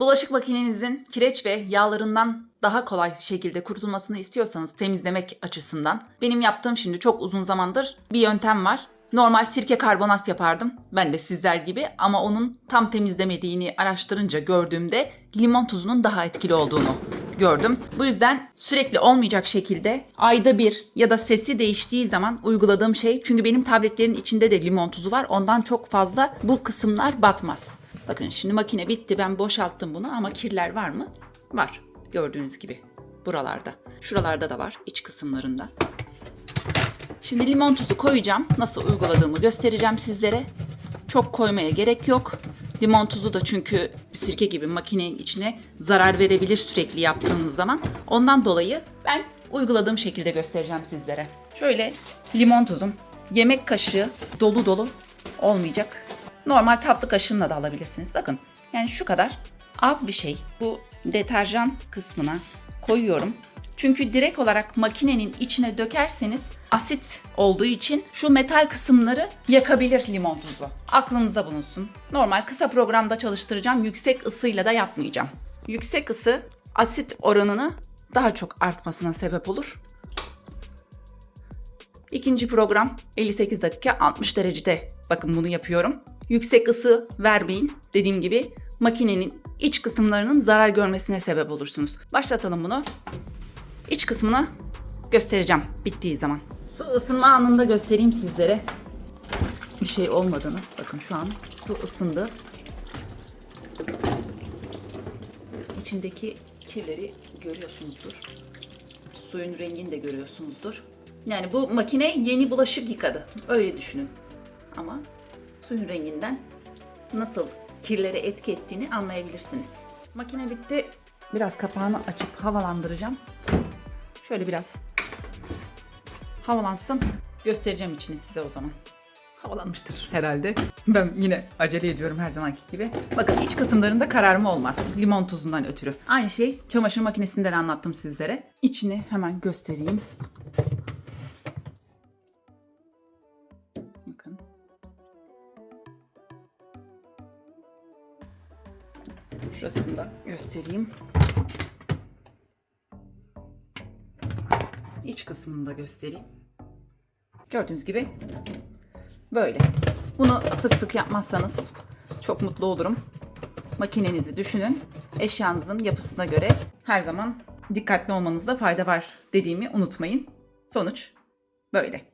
Bulaşık makinenizin kireç ve yağlarından daha kolay şekilde kurtulmasını istiyorsanız temizlemek açısından benim yaptığım şimdi çok uzun zamandır bir yöntem var. Normal sirke karbonat yapardım. Ben de sizler gibi ama onun tam temizlemediğini araştırınca gördüğümde limon tuzunun daha etkili olduğunu gördüm. Bu yüzden sürekli olmayacak şekilde ayda bir ya da sesi değiştiği zaman uyguladığım şey çünkü benim tabletlerin içinde de limon tuzu var. Ondan çok fazla bu kısımlar batmaz. Bakın şimdi makine bitti ben boşalttım bunu ama kirler var mı? Var. Gördüğünüz gibi buralarda. Şuralarda da var iç kısımlarında. Şimdi limon tuzu koyacağım. Nasıl uyguladığımı göstereceğim sizlere. Çok koymaya gerek yok. Limon tuzu da çünkü sirke gibi makinenin içine zarar verebilir sürekli yaptığınız zaman. Ondan dolayı ben uyguladığım şekilde göstereceğim sizlere. Şöyle limon tuzum yemek kaşığı dolu dolu olmayacak. Normal tatlı kaşığınla da alabilirsiniz. Bakın yani şu kadar az bir şey. Bu deterjan kısmına koyuyorum. Çünkü direkt olarak makinenin içine dökerseniz asit olduğu için şu metal kısımları yakabilir limon tuzu. Aklınızda bulunsun. Normal kısa programda çalıştıracağım. Yüksek ısıyla da yapmayacağım. Yüksek ısı asit oranını daha çok artmasına sebep olur. İkinci program 58 dakika 60 derecede. Bakın bunu yapıyorum. Yüksek ısı vermeyin. Dediğim gibi makinenin iç kısımlarının zarar görmesine sebep olursunuz. Başlatalım bunu. İç kısmını göstereceğim bittiği zaman. Su ısınma anında göstereyim sizlere. Bir şey olmadığını. Bakın şu an su ısındı. İçindeki kirleri görüyorsunuzdur. Suyun rengini de görüyorsunuzdur. Yani bu makine yeni bulaşık yıkadı. Öyle düşünün. Ama suyun renginden nasıl kirlere etki ettiğini anlayabilirsiniz. Makine bitti. Biraz kapağını açıp havalandıracağım. Şöyle biraz havalansın. Göstereceğim içini size o zaman. Havalanmıştır herhalde. Ben yine acele ediyorum her zamanki gibi. Bakın iç kısımlarında kararma olmaz. Limon tuzundan ötürü. Aynı şey çamaşır makinesinden anlattım sizlere. İçini hemen göstereyim. Şurasını da göstereyim. İç kısmını da göstereyim. Gördüğünüz gibi böyle. Bunu sık sık yapmazsanız çok mutlu olurum. Makinenizi düşünün. Eşyanızın yapısına göre her zaman dikkatli olmanızda fayda var dediğimi unutmayın. Sonuç böyle.